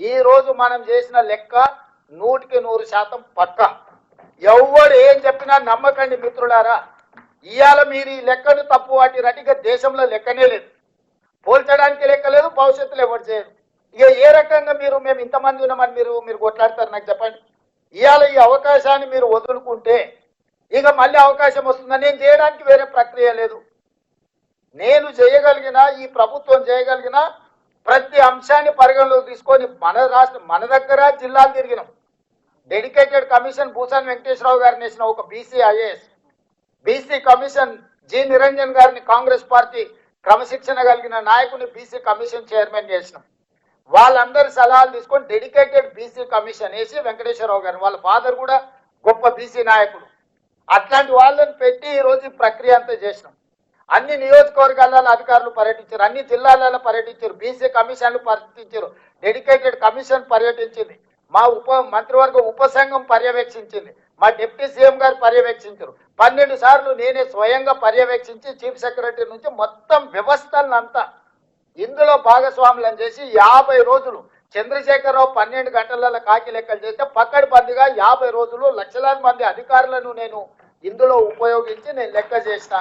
ఈ రోజు మనం చేసిన లెక్క నూటికి నూరు శాతం పక్క. ఎవడు ఏం చెప్పినా నమ్మకండి మిత్రులారా. ఇవాళ మీరు ఈ లెక్కను తప్పు వాటి రటిగా దేశంలో లెక్కనే లేదు. పోల్చడానికి లెక్క లేదు భవిష్యత్తులో ఎవరు చేయరు. ఇక ఏ రకంగా మీరు మేము ఇంతమంది ఉన్నామని మీరు మీరు కొట్లాడతారు నాకు చెప్పండి. ఇవాళ ఈ అవకాశాన్ని మీరు వదులుకుంటే ఇక మళ్ళీ అవకాశం వస్తుందని నేను చేయడానికి వేరే ప్రక్రియ లేదు. నేను చేయగలిగిన ఈ ప్రభుత్వం చేయగలిగిన ప్రతి అంశాన్ని పరిగణలోకి తీసుకొని మన రాష్ట్ర మన దగ్గర జిల్లాలు తిరిగినాం. డెడికేటెడ్ కమిషన్ భూషణ్ వెంకటేశ్వరరావు గారిని వేసిన ఒక BC IAS BC commission G Niranjan గారిని కాంగ్రెస్ పార్టీ క్రమశిక్షణ కలిగిన నాయకుని బీసీ కమిషన్ చైర్మన్ చేసినాం. వాళ్ళందరి సలహాలు తీసుకొని డెడికేటెడ్ బీసీ కమిషన్ వేసి వెంకటేశ్వరరావు గారిని వాళ్ళ ఫాదర్ కూడా గొప్ప బీసీ నాయకుడు. అట్లాంటి వాళ్ళని పెట్టి ఈ రోజు ఈ ప్రక్రియ అంతా చేసినాం. అన్ని నియోజకవర్గాలలో అధికారులు పర్యటించారు. అన్ని జిల్లాలలో పర్యటించారు. బీసీ కమిషన్లు పర్యటించారు. డెడికేటెడ్ కమిషన్ పర్యటించింది. మా ఉప మంత్రివర్గ ఉపసంఘం పర్యవేక్షించింది. మా డిప్యూటీ సీఎం గారు పర్యవేక్షించారు. పన్నెండు సార్లు నేనే స్వయంగా పర్యవేక్షించి చీఫ్ సెక్రటరీ నుంచి మొత్తం వ్యవస్థలను అంతా ఇందులో భాగస్వాములను చేసి యాభై రోజులు చంద్రశేఖరరావు పన్నెండు గంటలలో కాకి లెక్కలు చేస్తే పక్కడి పందిగా యాభై రోజులు లక్షలాది మంది అధికారులను నేను ఇందులో ఉపయోగించి నేను లెక్క చేసిన